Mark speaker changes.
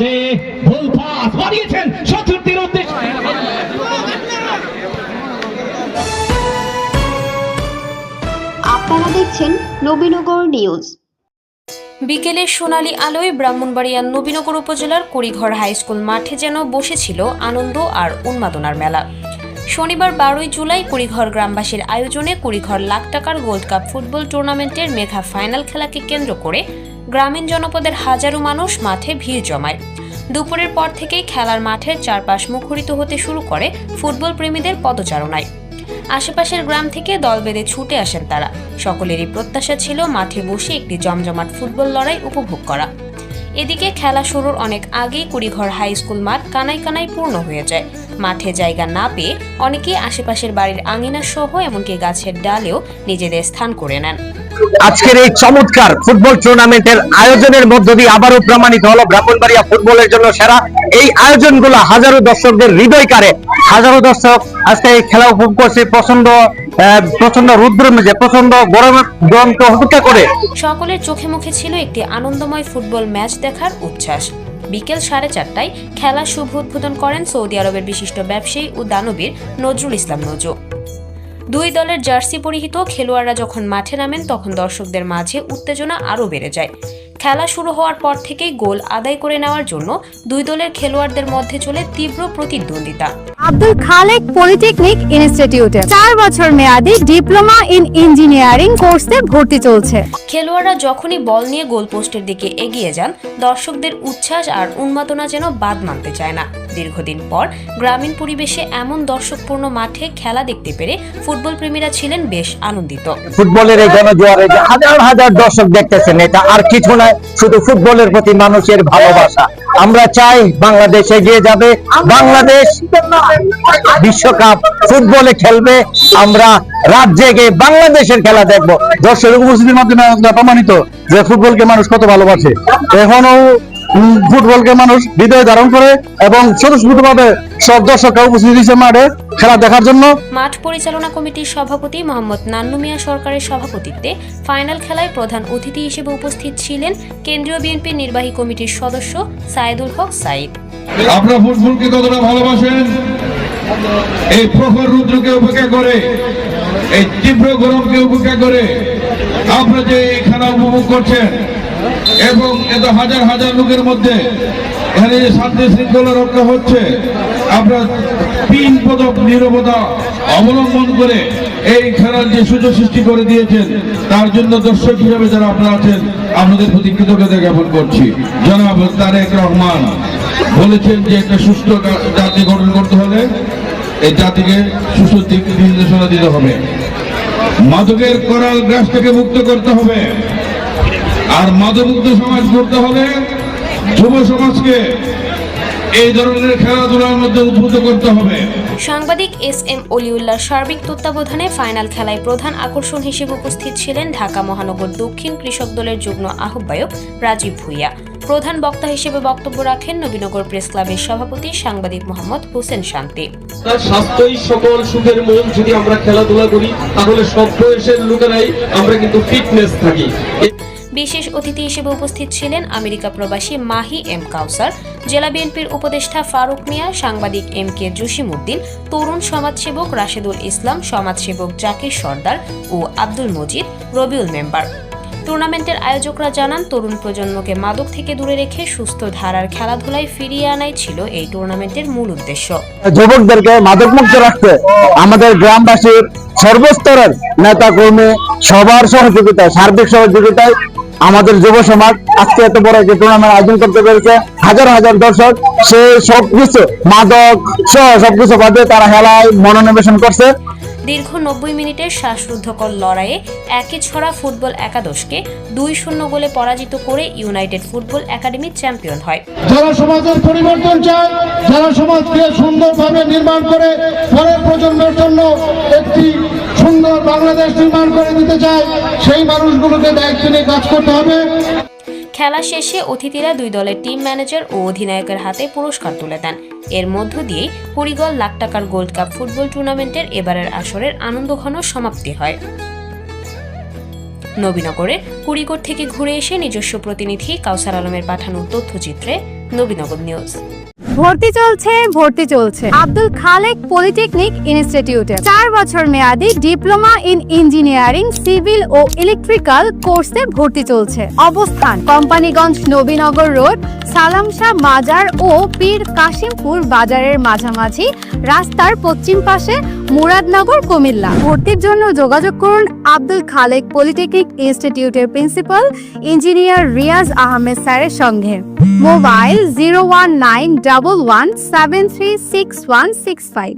Speaker 1: কাজে ভুল পাস বাড়িয়েছেন সতীর্থের উদ্দেশ্যে।
Speaker 2: আপনারা দেখছেন নবীনগর নিউজ।
Speaker 3: বিকেলের সোনালী আলোয় ব্রাহ্মণবাড়িয়ার নবীনগর উপজেলার কুড়িঘর হাই স্কুল মাঠে যেন বসেছিল আনন্দ আর উন্মাদনার মেলা। শনিবার বারোই জুলাই কুড়িঘর গ্রামবাসীর আয়োজনে কুড়িঘর লাখ টাকার গোল্ড কাপ ফুটবল টুর্নামেন্টের মেধা ফাইনাল খেলাকে কেন্দ্র করে গ্রামীণ জনপদের হাজারো মানুষ মাঠে ভিড় জমায়। দুপুরের পর থেকেই খেলার মাঠের চারপাশ মুখরিত হতে শুরু করে ফুটবল প্রেমীদের পদচারণায়। আশেপাশের গ্রাম থেকে দল বেঁধে ছুটে আসেন তারা। সকলেরই প্রত্যাশা ছিল মাঠে বসে একটি জমজমাট ফুটবল লড়াই উপভোগ করা। এদিকে খেলা শুরুর অনেক আগেই কুড়িঘর হাই স্কুল মাঠ কানাই কানাই পূর্ণ হয়ে যায়। মাঠে জায়গা না পেয়ে অনেকেই আশেপাশের বাড়ির আঙিনা সহ এমনকি গাছের ডালেও নিজেদের স্থান করে নেন।
Speaker 4: আজকের এই চমৎকার ফুটবল টুর্নামেন্টের আয়োজনের মধ্য দিয়ে আবারও প্রমাণিত হলো ব্রাহ্মণবাড়িয়া ফুটবলের জন্য সেরা। এই আয়োজনগুলো হাজারো দর্শকদের হৃদয় কারে হাজারো দর্শক আজকে এই খেলা উপভোগ করছে। প্রচণ্ড প্রচণ্ড রুদ্র মেজে প্রচণ্ড গরমের গরমকে অপেক্ষা করে।
Speaker 3: সকলের চোখে মুখে ছিল একটি আনন্দময় ফুটবল ম্যাচ দেখার উচ্ছ্বাস। বিকেল সাড়ে চারটায় খেলার শুভ উদ্বোধন করেন সৌদি আরবের বিশিষ্ট ব্যবসায়ী ও দানবীর নজরুল ইসলাম নজু। দুই দলের জার্সি পরিহিত খেলোয়াড়রা যখন মাঠে নামেন, তখন দর্শকদের মাঝে উত্তেজনা আরও বেড়ে যায়। খেলা শুরু হওয়ার পর থেকেই গোল আদায় করে নেওয়ার জন্য দুই দলের খেলোয়াড়দের মধ্যে চলে তীব্র প্রতিদ্বন্দ্বিতা।
Speaker 5: আব্দুল খালেক পলিটেকনিক ইনস্টিটিউটে। চার বছর মেয়াদী ডিপ্লোমা ইন ইঞ্জিনিয়ারিং কোর্সে ভর্তি চলছে।
Speaker 3: খেলোয়াড়রা যখনই বল নিয়ে গোলপোস্টের দিকে এগিয়ে যান দর্শকদের উচ্ছ্বাস আর উন্মাদনা যেন বাদ মানতে চায় না। দীর্ঘদিন পর গ্রামীণ পরিবেশে এমন দর্শকপূর্ণ মাঠে খেলা দেখতে পেরে ফুটবল প্রেমীরা ছিলেন বেশ আনন্দিত।
Speaker 4: ফুটবলের এই গণজোয়ারে যে হাজার হাজার দর্শক দেখতেছেন এটা আর কিছু নয় শুধু ফুটবলের প্রতি মানুষের ভালোবাসা। আমরা চাই বাংলাদেশ এগিয়ে যাবে বাংলাদেশ বিশ্বকাপ ফুটবলে খেলবে। আমরা রাত জেগে বাংলাদেশের খেলা দেখব।
Speaker 6: দর্শকের উপস্থিতির মাধ্যমে প্রমাণিত যে ফুটবলকে মানুষ কত ভালোবাসে। এখনও ফুটবলকে মানুষ হৃদয়ে ধারণ করে এবং স্বতঃস্ফূর্তভাবে সব দর্শকরা উপস্থিত দিচ্ছে মাঠে খেলা দেখার জন্য।
Speaker 3: মাঠ পরিচালনা কমিটির সভাপতি মোহাম্মদ নান্নু মিয়া সরকারের সভাপতিত্বে ফাইনাল খেলায় প্রধান অতিথি হিসেবে উপস্থিত ছিলেন কেন্দ্রীয় বিএনপির নির্বাহী কমিটির সদস্য সাইদুল হক সাইদ।
Speaker 7: আপনারা ফুটবলকে কতটা ভালোবাসেন? এই প্রখর রুদ্রকে উপেক্ষা করে, এই তীব্র গরমকে উপেক্ষা করে আপনারা যে এই খেলা উপভোগ করছেন, এবং এত হাজার হাজার লোকের মধ্যে এখানে যে শান্তি শৃঙ্খলা রক্ষা হচ্ছে আপনারা তিন পদক নিরবতা অবলম্বন করে এই খেলার যে সুযোগ সৃষ্টি করে দিয়েছেন, তার জন্য দর্শক হিসাবে যারা আপনারা আছেন, আপনাদের প্রতি কৃতজ্ঞতা জ্ঞাপন করছি। জনাব তারেক রহমান বলেছেন যে একটা সুস্থ জাতি গঠন করতে হলে এই জাতিকে দিক নির্দেশনা দিতে হবে। মাদকের করাল গ্রাস থেকে মুক্ত করতে হবে। আর মাদকমুক্ত সমাজ করতে হলে যুব সমাজকে এই ধরনের খেলাধুলার মধ্যে উদ্বুদ্ধ করতে হবে।
Speaker 3: সাংবাদিক এস এম অলিউল্লাহ সার্বিক তত্ত্বাবধানে ফাইনাল খেলায় প্রধান আকর্ষণ হিসেবে উপস্থিত ছিলেন ঢাকা মহানগর দক্ষিণ কৃষক দলের যুগ্ম আহ্বায়ক রাজীব ভুইয়া। প্রধান বক্তা হিসেবে বক্তব্য রাখেন নবীনগর প্রেস ক্লাবের সভাপতি সাংবাদিক মোহাম্মদ হোসেন শান্তি।
Speaker 8: স্বাস্থ্যই সকল সুখের মূল। যদি আমরা খেলাধুলা করি তাহলে সব বয়সের লোকেরাই আমরা কিন্তু ফিটনেস থাকি।
Speaker 3: বিশেষ অতিথি হিসেবে উপস্থিত ছিলেন আমেরিকা প্রবাসী মাহি এম কাউসার জেলা বিএনপির উপদেষ্টা ফারুক মিয়া সাংবাদিক এম কে জসিমউদ্দিন তরুণ সমাজসেবক রাশেদুল ইসলাম সমাজসেবক জাকির সর্দার ও আব্দুল মজিদ রবিউল মেম্বার। টুর্নামেন্টের আয়োজকরা জানান, তরুণ প্রজন্মকে মাদক থেকে দূরে রেখে সুস্থ ধারার খেলাধুলায় ফিরিয়ে আনাই ছিল এই টুর্নামেন্টের মূল উদ্দেশ্য।
Speaker 6: যুবকদেরকে মাদক মুক্ত রাখতে আমাদের গ্রামবাসীর সর্বস্তরের নেতা কর্মী সবার সহযোগিতায়, সার্বিক সহযোগিতায় আমাদের যুব সমাজ আজকে এত বড় একটি টুর্নামেন্ট আয়োজন করতে পেরেছে। হাজার হাজার দর্শক সে সবকিছু মাদক সহ সবকিছু বাদে তারা খেলায় মনোনিবেশন করছে।
Speaker 3: দীর্ঘ নব্বই মিনিটের শ্বাসরুদ্ধকর লড়াইয়ে একই ছড়া ফুটবল একাদশকে দুই শূন্য গোলে পরাজিত করে ইউনাইটেড ফুটবল একাডেমি চ্যাম্পিয়ন হয়।
Speaker 9: যারা সমাজের পরিবর্তন চায়, যারা সমাজকে সুন্দরভাবে নির্মাণ করে পরের প্রজন্মের জন্য একটি সুন্দর বাংলাদেশ নির্মাণ করে দিতে চায়, সেই মানুষগুলোকে দায়িত্ব নিয়ে কাজ করতে হবে।
Speaker 3: খেলা শেষে অতিথিরা দুই দলের টিম ম্যানেজার ও অধিনায়কের হাতে পুরস্কার তুলে দেন। এর মধ্য দিয়েই হরিগল লাখ টাকার গোল্ড কাপ ফুটবল টুর্নামেন্টের এবারের আসরের আনন্দঘন সমাপ্তি হয়। নবীনগরের কুড়িগড় থেকে ঘুরে এসে নিজস্ব প্রতিনিধি কাউসার আলমের পাঠানো তথ্যচিত্রে নবীনগর নিউজ
Speaker 5: ভর্তি চলছে ভর্তি চলছে। আব্দুল খালেক পলিটেকনিক ইনস্টিটিউটে। চার বছর মেয়াদি ডিপ্লোমা ইন ইঞ্জিনিয়ারিং, সিভিল ও ইলেকট্রিক্যাল কোর্সে ভর্তি চলছে। অবস্থান, কোম্পানিগঞ্জ নবীনগর রোড সালামশাহ মাজার ও পীর কাশিমপুর বাজারের মাঝামাঝি রাস্তার পশ্চিম পাশে মুরাদনগর কুমিল্লা। ভর্তির জন্য যোগাযোগ করুন আব্দুল খালেক পলিটেকনিক ইনস্টিটিউটের প্রিন্সিপাল ইঞ্জিনিয়ার রিয়াজ আহমেদ স্যারের সঙ্গে। mobile zero one nine double one seven three six one six five